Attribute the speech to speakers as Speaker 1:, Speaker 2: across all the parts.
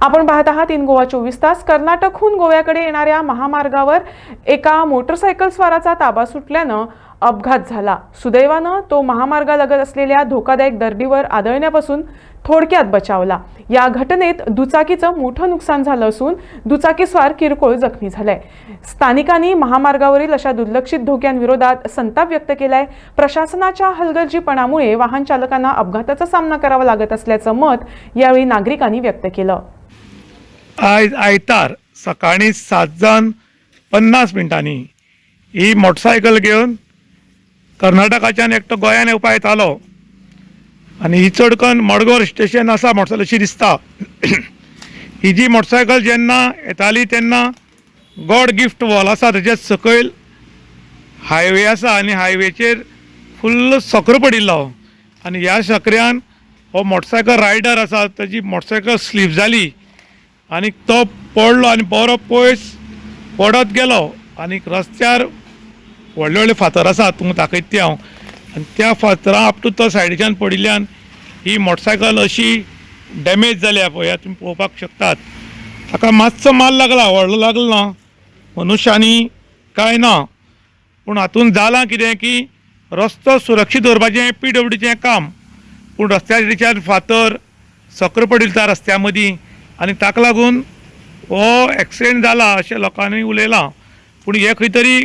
Speaker 1: आपण पाहत आहात इन गोवा चोवीस तास. कर्नाटकहून गोव्याकडे येणाऱ्या महामार्गावर एका मोटरसायकल स्वाराचा ताबा सुटल्यानं अपघात झाला. सुदैवानं तो महामार्गालगत असलेल्या धोकादायक दर्डीवर आदळण्यापासून थोडक्यात बचावला. या घटनेत दुचाकीचं मोठं नुकसान झालं असून दुचाकीस्वार किरकोळ जखमी झालाय. स्थानिकांनी महामार्गावरील अशा दुर्लक्षित धोक्यांविरोधात संताप व्यक्त केलाय. प्रशासनाच्या हलगर्जीपणामुळे वाहन चालकांना अपघाताचा सामना करावा लागत असल्याचं मत यावेळी नागरिकांनी व्यक्त केलं.
Speaker 2: आयज आयतार सकाळीं सात जावन पन्नास मिनटांनी ही मोटरसायकल घेवन कर्नाटकाच्यान एकटो गोंयान येवपा येतालो. आनी ही चड करून मडगांव स्टेशन आसा मोटरसायकल अशी दिसता. ही जी मोटरसायकल जेन्ना येताली तेन्ना गॉड गिफ्ट वॉल आसा तेच्या सकयल हायवे आसा आनी हायवेचेर फुल्ल सकरो पडिल्लो. आनी ह्या सकऱ्यान हो मोटरसायकल रायडर आसा ताजी मोटरसायकल स्लीप जाली. आनीक तो पडलो आनी बरो पयस पडत गेलो. आनी रस्त्यार व्हडले व्हडले फातर आसा तुमकां दाखयता ते हांव. आनी त्या फातरां आप टू तो सायडीच्यान पडिल्ल्यान ही मोटरसायकल अशी डॅमेज जाल्या पळया तुमी पळोवपाक शकतात. ताका मातसो माल लागला व्हडलो लागलो ना. मनुश्यांनी कांय ना. पूण हातूंत जालां कितें की रस्तो सुरक्षीत दवरपाचें पी डब्ल्यूडीचें काम. पूण रस्त्याचेर फातर सक्र पडिल्ता रस्त्या मदीं आनी ताका लागून हो एक्सिडेंट जाला अशें लोकांनी उलयलां पूण हे खंय तरी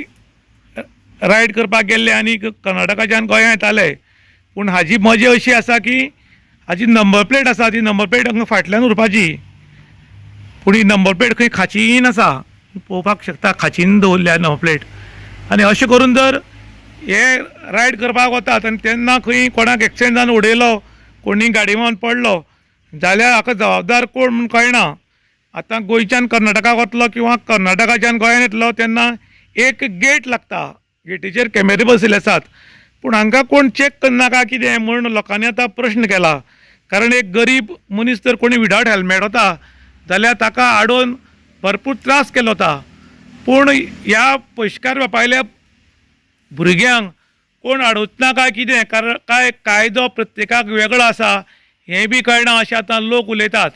Speaker 2: रायड करपाक गेल्ले आनी कर्नाटकाच्यान गोंयां येताले. पूण हाजी मजा अशी आसा की हाजी नंबर प्लेट आसा ती नंबर प्लेट हांगा फाटल्यान उरपाची. पूण ही नंबर प्लेट खंय खाचीन आसा पळोवपाक शकता खाचीन दवरल्या नंबर प्लेट आनी अशें करून जर हे रायड करपाक वतात आनी तेन्ना खंय कोणाक एक्सिडेंट जावन उडयलो कोणी गाडी व्हांवन पडलो जाल्यार हाका जबाबदार कोण म्हूण कळना. आतां गोंयच्यान कर्नाटकाक वतलो किंवा कर्नाटकाच्यान गोंयान येतलो तेन्ना एक गेट लागता. गेटीचेर कॅमेरे बसयले आसात. पूण हांकां कोण चॅक करना काय कितें म्हूण लोकांनी आतां प्रश्न केला. कारण एक गरीब मनीस जर कोणी विदावट हेल्मेट वता जाल्यार ताका आडोवन भरपूर त्रास केलो वता पूण ह्या पयशेकार बापायल्या भुरग्यांक कोण अडवचना काय कितें? कारण काय कायदो प्रत्येकाक वेगळो आसा. हें बी कळना अशें आतां लोक उलयतात.